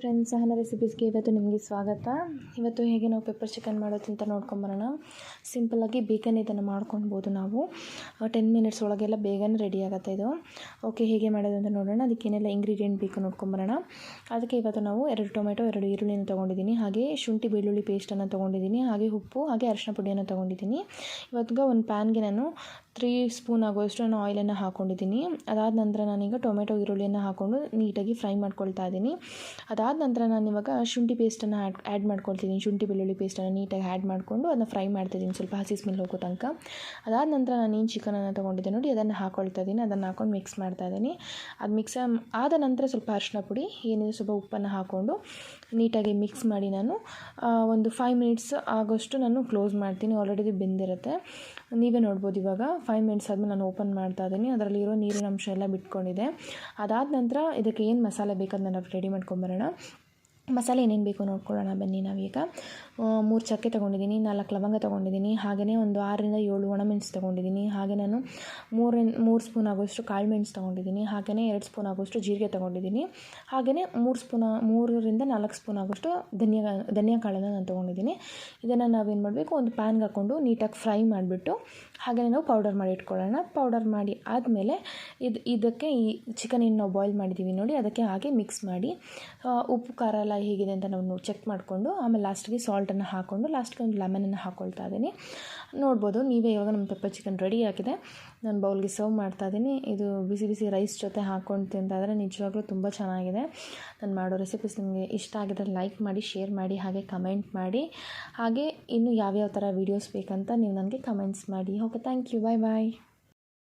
Friends ಸಹನ ರೆಸಿಪೀಸ್ಗೆ ಇವತ್ತು ನಿಮಗೆ ಸ್ವಾಗತ. ಇವತ್ತು ಹೇಗೆ ನಾವು ಪೆಪ್ಪರ್ ಚಿಕನ್ ಮಾಡೋದು ಅಂತ ನೋಡ್ಕೊಂಬರೋಣ ಸಿಂಪಲಾಗಿ ಬೇಗನೆ ಇದನ್ನು ಮಾಡ್ಕೊಳ್ಬೋದು ನಾವು. ಟೆನ್ ಮಿನಿಟ್ಸ್ ಒಳಗೆಲ್ಲ ಬೇಗನೆ ರೆಡಿ ಆಗುತ್ತೆ ಇದು. ಓಕೆ ಹೇಗೆ ಮಾಡೋದು ಅಂತ ನೋಡೋಣ. ಅದಕ್ಕೇನೆಲ್ಲ ಇಂಗ್ರೀಡಿಯೆಂಟ್ ಬೇಕು ನೋಡ್ಕೊಂಬರೋಣ ಅದಕ್ಕೆ ಇವತ್ತು ನಾವು ಎರಡು ಟೊಮೆಟೊ, ಎರಡು ಈರುಳ್ಳಿನ ತೊಗೊಂಡಿದ್ದೀನಿ. ಹಾಗೆ ಶುಂಠಿ, ಬೆಳ್ಳುಳ್ಳಿ ಪೇಸ್ಟನ್ನು ತೊಗೊಂಡಿದ್ದೀನಿ. ಹಾಗೆ ಉಪ್ಪು, ಹಾಗೆ ಅರಿಶಿನ ಪುಡಿಯನ್ನು ತೊಗೊಂಡಿದ್ದೀನಿ. ಇವತ್ತಿಗೆ ಒಂದು ಪ್ಯಾನ್ಗೆ ನಾನು ತ್ರೀ ಸ್ಪೂನ್ ಆಗೋಷ್ಟು ನಾನು ಆಯಿಲನ್ನು ಹಾಕ್ಕೊಂಡಿದ್ದೀನಿ ಅದಾದ ನಂತರ ನಾನೀಗ ಟೊಮೆಟೊ, ಈರುಳ್ಳಿಯನ್ನು ಹಾಕ್ಕೊಂಡು ನೀಟಾಗಿ ಫ್ರೈ ಮಾಡ್ಕೊಳ್ತಾ ಇದ್ದೀನಿ. ಅದಾದ ನಂತರ ನಾನು ಇವಾಗ ಶುಂಠಿ ಪೇಸ್ಟನ್ನು ಆ್ಯಡ್ ಆ್ಯಡ್ ಮಾಡ್ಕೊಳ್ತಿದ್ದೀನಿ ಶುಂಠಿ, ಬೆಳ್ಳುಳ್ಳಿ ಪೇಸ್ಟನ್ನು ನೀಟಾಗಿ ಆ್ಯಡ್ ಮಾಡಿಕೊಂಡು ಅದನ್ನು ಫ್ರೈ ಮಾಡ್ತಿದ್ದೀನಿ ಸ್ವಲ್ಪ ಹಸಿ ಸ್ಮೆಲ್ ಹೋಗೋ ತನಕ. ಅದಾದ ನಂತರ ನಾನು ಏನು ಚಿಕನನ್ನು ತೊಗೊಂಡಿದ್ದೆ ನೋಡಿ, ಅದನ್ನು ಹಾಕ್ಕೊಳ್ತಾ ಇದ್ದೀನಿ ಅದನ್ನು ಹಾಕೊಂಡು ಮಿಕ್ಸ್ ಮಾಡ್ತಾ ಇದ್ದೀನಿ ಅದು ಮಿಕ್ಸ್ ಆದ ನಂತರ ಸ್ವಲ್ಪ ಅರಿಶಿನ ಪುಡಿ ಏನಿದೆ ಸ್ವಲ್ಪ ಉಪ್ಪನ್ನು ಹಾಕ್ಕೊಂಡು ನೀಟಾಗಿ ಮಿಕ್ಸ್ ಮಾಡಿ ನಾನು. ಒಂದು ಫೈವ್ ಮಿನಿಟ್ಸ್ ಆಗೋಷ್ಟು ನಾನು ಕ್ಲೋಸ್ ಮಾಡ್ತೀನಿ. ಆಲ್ರೆಡಿ ಬೆಂದಿರುತ್ತೆ. ನೀವೇ ನೋಡ್ಬೋದು ಇವಾಗ. ಫೈವ್ ಮಿನಿಟ್ಸ್ ಆದಮೇಲೆ ನಾನು ಓಪನ್ ಮಾಡ್ತಾ ಇದ್ದೀನಿ ಅದರಲ್ಲಿರೋ ನೀರಿನ ಅಂಶ ಎಲ್ಲ ಬಿಟ್ಕೊಂಡಿದೆ. ಅದಾದ ನಂತರ ಇದಕ್ಕೆ ಏನು ಮಸಾಲೆ ಬೇಕಾದ ನಾನು ರೆಡಿ ಮಾಡ್ಕೊಂಬರೋಣ ಮಸಾಲೆ ಏನೇನು ಬೇಕು ನೋಡ್ಕೊಳ್ಳೋಣ ಬನ್ನಿ ನಾವೀಗ. ಮೂರು ಚಕ್ಕೆ ತೊಗೊಂಡಿದ್ದೀನಿ, ನಾಲ್ಕು ಲವಂಗ ತೊಗೊಂಡಿದ್ದೀನಿ ಹಾಗೆಯೇ ಒಂದು ಆರರಿಂದ ಏಳು ಒಣಮೆಣಸು ತೊಗೊಂಡಿದ್ದೀನಿ, ಹಾಗೆ ನಾನು ಮೂರಿಂದ ಮೂರು ಸ್ಪೂನ್ ಆಗೋಷ್ಟು ಕಾಳು ಮೆಣಸು ತೊಗೊಂಡಿದ್ದೀನಿ ಹಾಗೆಯೇ ಎರಡು ಸ್ಪೂನ್ ಆಗೋಷ್ಟು ಜೀರಿಗೆ ತೊಗೊಂಡಿದ್ದೀನಿ ಹಾಗೆಯೇ ಮೂರು ಸ್ಪೂನ್, ಮೂರರಿಂದ ನಾಲ್ಕು ಸ್ಪೂನ್ ಆಗೋಷ್ಟು ಧನಿಯಾ ಧನಿಯಾ ಕಾಳನ್ನು ನಾನು ತೊಗೊಂಡಿದ್ದೀನಿ. ಇದನ್ನು ನಾವೇನು ಮಾಡಬೇಕು, ಒಂದು ಪ್ಯಾನ್ಗೆ ಹಾಕ್ಕೊಂಡು ನೀಟಾಗಿ ಫ್ರೈ ಮಾಡಿಬಿಟ್ಟು ಹಾಗೆಯೇ ನಾವು ಪೌಡರ್ ಮಾಡಿ ಇಟ್ಕೊಳ್ಳೋಣ. ಪೌಡರ್ ಮಾಡಿ ಆದಮೇಲೆ ಇದು, ಇದಕ್ಕೆ ಈ ಚಿಕನ್ ಏನು ನಾವು ಬಾಯ್ಲ್ ಮಾಡಿದ್ದೀವಿ ನೋಡಿ, ಅದಕ್ಕೆ ಹಾಗೆ ಮಿಕ್ಸ್ ಮಾಡಿ ಉಪ್ಪು, ಖಾರ ಎಲ್ಲ ಹೇಗಿದೆ ಅಂತ ನಾವು ಚೆಕ್ ಮಾಡಿಕೊಂಡು, ಆಮೇಲೆ ಲಾಸ್ಟಿಗೆ ಸಾಲ್ಟನ್ನು ಹಾಕ್ಕೊಂಡು ಲಾಸ್ಟ್ಗೆ ಒಂದು ಲೆಮನನ್ನು ಹಾಕ್ಕೊಳ್ತಾ ಇದ್ದೀನಿ. ನೋಡ್ಬೋದು, ನೀವೇ ಇವಾಗ ನಮ್ಮ ಪೆಪ್ಪರ್ ಚಿಕನ್ ರೆಡಿ ಆಗಿದೆ. ನಾನು ಬೌಲ್ಗೆ ಸರ್ವ್ ಮಾಡ್ತಾ ಇದ್ದೀನಿ. ಇದು ಬಿಸಿ ಬಿಸಿ ರೈಸ್ ಜೊತೆ ಹಾಕ್ಕೊಂಡು ತಿಂತಾದರೆ ನಿಜವಾಗ್ಲೂ ತುಂಬ ಚೆನ್ನಾಗಿದೆ. ನಾನು ಮಾಡೋ ರೆಸಿಪೀಸ್ ನಿಮಗೆ ಇಷ್ಟ ಆಗಿದ್ರೆ ಲೈಕ್ ಮಾಡಿ ಶೇರ್ ಮಾಡಿ, ಹಾಗೆ ಕಮೆಂಟ್ ಮಾಡಿ. ಹಾಗೆ ಇನ್ನು ಯಾವ್ಯಾವ ಥರ ವೀಡಿಯೋಸ್ ಬೇಕಂತ ನೀವು ನನಗೆ ಕಮೆಂಟ್ಸ್ ಮಾಡಿ. Okay thank you bye bye